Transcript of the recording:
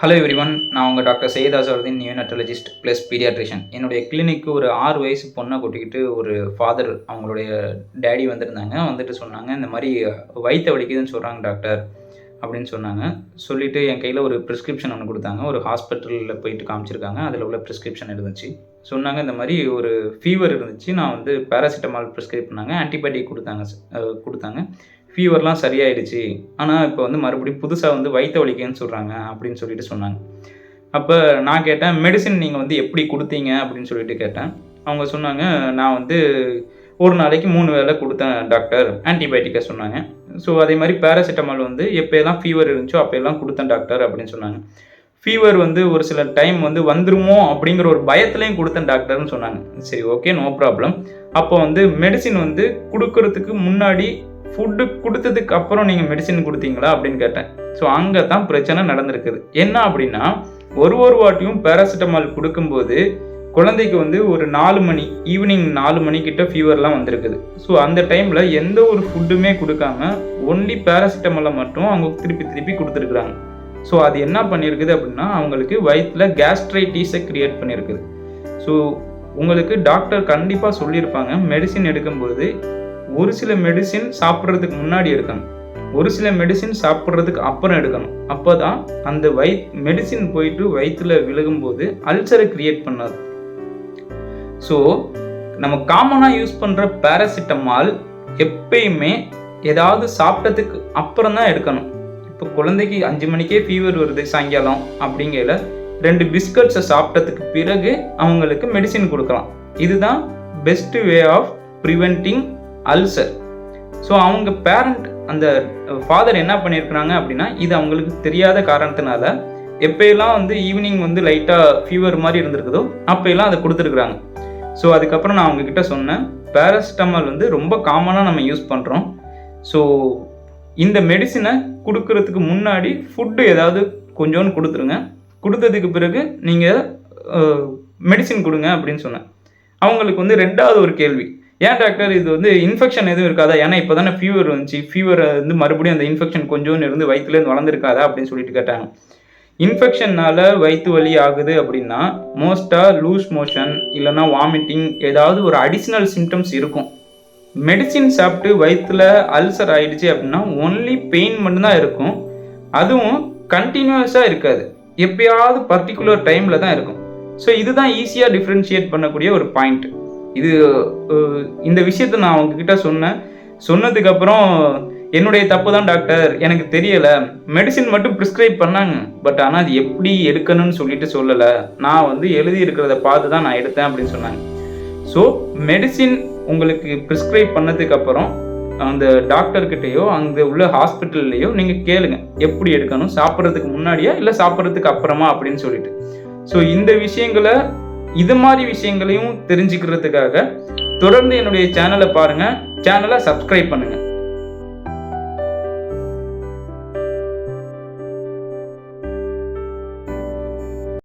Hello everyone நான் உங்கள் doctor Syed Azharuddin neonatologist plus paediatrician என்னுடைய கிளினிக்கு ஒரு ஆறு வயசு பொண்ணை கூட்டிக்கிட்டு ஒரு ஃபாதர் அவங்களுடைய டேடி வந்திருந்தாங்க. வந்துட்டு சொன்னாங்க இந்த மாதிரி வயிற்று வலிக்குதுன்னு சொல்கிறாங்க டாக்டர் அப்படின்னு சொன்னாங்க. சொல்லிவிட்டு என் கையில் ஒரு ப்ரிஸ்கிரிப்ஷன் ஒன்று கொடுத்தாங்க. ஒரு ஹாஸ்பிட்டலில் போயிட்டு காமிச்சிருக்காங்க. அதில் உள்ள ப்ரிஸ்கிரிப்ஷன் இருந்துச்சு. சொன்னாங்க இந்த மாதிரி ஒரு ஃபீவர் இருந்துச்சு. நான் வந்து பேராசிட்டமால் ப்ரிஸ்கிரைப் பண்ணாங்க. ஆன்டிபயோட்டிக் கொடுத்தாங்க கொடுத்தாங்க. ஃபீவர்லாம் சரியாயிடுச்சு. ஆனால் இப்போ வந்து மறுபடியும் புதுசாக வந்து வயிற்று வலிக்குன்னு சொல்கிறாங்க அப்படின்னு சொல்லிட்டு சொன்னாங்க. அப்போ நான் கேட்டேன் மெடிசின் நீங்கள் வந்து எப்படி கொடுத்தீங்க? அப்படின்னு சொல்லிட்டு கேட்டேன். அவங்க சொன்னாங்க நான் வந்து ஒரு நாளைக்கு மூணு வேளை கொடுத்தேன் டாக்டர் ஆன்டிபயோட்டிக்கை சொன்னாங்க. ஸோ அதே மாதிரி பேராசிட்டமால் வந்து எப்போயெல்லாம் ஃபீவர் இருந்துச்சோ அப்போயெல்லாம் கொடுத்தேன் டாக்டர் அப்படின்னு சொன்னாங்க. ஃபீவர் வந்து ஒரு சில டைம் வந்து வந்துருமோ அப்படிங்கிற ஒரு பயத்துலையும் கொடுத்தேன் டாக்டர்னு சொன்னாங்க. சரி ஓகே நோ ப்ராப்ளம் அப்போ வந்து மெடிசின் வந்து கொடுக்கறதுக்கு முன்னாடி ஃபுட்டு கொடுத்ததுக்கு அப்புறம் நீங்கள் மெடிசின் கொடுத்தீங்களா அப்படின்னு கேட்டேன். ஸோ அங்கே தான் பிரச்சனை நடந்திருக்குது. என்ன அப்படின்னா ஒரு ஒரு வாட்டியும் பேராசிட்டமால் கொடுக்கும்போது குழந்தைக்கு வந்து ஒரு நாலு மணி ஈவினிங் நாலு மணிக்கிட்ட ஃபீவர்லாம் வந்திருக்குது. ஸோ அந்த டைமில் எந்த ஒரு ஃபுட்டுமே கொடுக்காம ஒன்லி பேராசிட்டமாலை மட்டும் அவங்க திருப்பி திருப்பி கொடுத்துருக்குறாங்க. ஸோ அது என்ன பண்ணியிருக்குது அப்படின்னா அவங்களுக்கு வயிற்றில் கேஸ்ட்ரைட்டிஸை க்ரியேட் பண்ணியிருக்குது ஸோ உங்களுக்கு டாக்டர் கண்டிப்பாக சொல்லியிருப்பாங்க மெடிசின் எடுக்கும்போது ஒரு சில மெடிசின் சாப்பிட்றதுக்கு முன்னாடி எடுக்கணும். ஒரு சில மெடிசின் சாப்பிட்றதுக்கு அப்புறம் எடுக்கணும். அப்போ தான் அந்த வய மெடிசின் போயிட்டு வயிற்றில் விழுகும்போது அல்சரை கிரியேட் பண்ணாது. ஸோ நம்ம காமனாக யூஸ் பண்ணுற பேராசிட்டமால் எப்பயுமே ஏதாவது சாப்பிட்டதுக்கு அப்புறம் தான் எடுக்கணும். இப்போ குழந்தைக்கு அஞ்சு மணிக்கே ஃபீவர் வருது சாயங்காலம் அப்படிங்கையில ரெண்டு பிஸ்கட்ஸை சாப்பிட்டதுக்கு பிறகு அவங்களுக்கு மெடிசின் கொடுக்கலாம். இதுதான் best way of preventing ulcer. So அவங்க பேரண்ட் அந்த ஃபாதர் என்ன பண்ணியிருக்கிறாங்க அப்படின்னா இது அவங்களுக்கு தெரியாத காரணத்தினால எப்பயெல்லாம் வந்து ஈவினிங் வந்து லைட்டாக ஃபீவர் மாதிரி இருந்திருக்குதோ அப்போயெல்லாம் அதை கொடுத்துருக்குறாங்க. ஸோ அதுக்கப்புறம் நான் அவங்கக்கிட்ட சொன்னேன் பேரஸ்டமால் வந்து ரொம்ப காமனாக நம்ம யூஸ் பண்ணுறோம் ஸோ இந்த மெடிசினை கொடுக்கறதுக்கு முன்னாடி ஃபுட்டு ஏதாவது கொஞ்சோன்னு கொடுத்துருங்க. கொடுத்ததுக்கு பிறகு நீங்கள் மெடிசின் கொடுங்க அப்படின்னு சொன்னேன். அவங்களுக்கு வந்து ரெண்டாவது ஒரு கேள்வி ஏன் டாக்டர் இது வந்து இன்ஃபெக்ஷன் எதுவும் இருக்காதா? ஏன்னா இப்போ தானே ஃபீவர் வந்துச்சு. ஃபீவர் வந்து மறுபடியும் அந்த இன்ஃபெக்ஷன் கொஞ்சோன்னு இருந்து வயிற்றுலேருந்து வளர்ந்துருக்காதா? அப்படின்னு சொல்லிட்டு கேட்டாங்க. இன்ஃபெக்ஷன்னால வயிற்று வலி ஆகுது அப்படின்னா மோஸ்ட்டாக லூஸ் மோஷன் இல்லைன்னா வாமிட்டிங் ஏதாவது ஒரு அடிஷ்னல் சிம்டம்ஸ் இருக்கும். மெடிசின் சாப்பிட்டு வயிற்றுல அல்சர் ஆயிடுச்சு அப்படின்னா ஒன்லி பெயின் மட்டும்தான் இருக்கும். அதுவும் கண்டினியூஸாக இருக்காது. எப்பயாவது பர்டிகுலர் டைமில் தான் இருக்கும். ஸோ இதுதான் ஈஸியாக டிஃப்ரென்ஷியேட் பண்ணக்கூடிய ஒரு பாயிண்ட் இது இந்த விஷயத்த நான் அவங்கக்கிட்ட சொன்னேன். சொன்னதுக்கப்புறம் என்னுடைய தப்பு தான் டாக்டர். எனக்கு தெரியலை. மெடிசின் மட்டும் ப்ரிஸ்கிரைப் பண்ணாங்க. பட் ஆனால் அது எப்படி எடுக்கணும்னு சொல்லிட்டு சொல்லலை. நான் வந்து எழுதி இருக்கிறத பார்த்து தான் நான் எடுத்தேன் அப்படின்னு சொன்னாங்க. ஸோ மெடிசின் உங்களுக்கு ப்ரிஸ்கிரைப் பண்ணதுக்கப்புறம் அந்த டாக்டர்கிட்டயோ அங்கே உள்ள ஹாஸ்பிட்டல்லையோ நீங்கள் கேளுங்க. எப்படி எடுக்கணும்? சாப்பிட்றதுக்கு முன்னாடியா? இல்லை சாப்பிட்றதுக்கு அப்புறமா? அப்படின்னு சொல்லிட்டு. ஸோ இந்த விஷயங்களை இது மாதிரி விஷயங்களையும் தெரிஞ்சுக்கிறதுக்காக தொடர்ந்து என்னுடைய சேனலை பாருங்கள் சேனலை சப்ஸ்கிரைப் பண்ணுங்கள்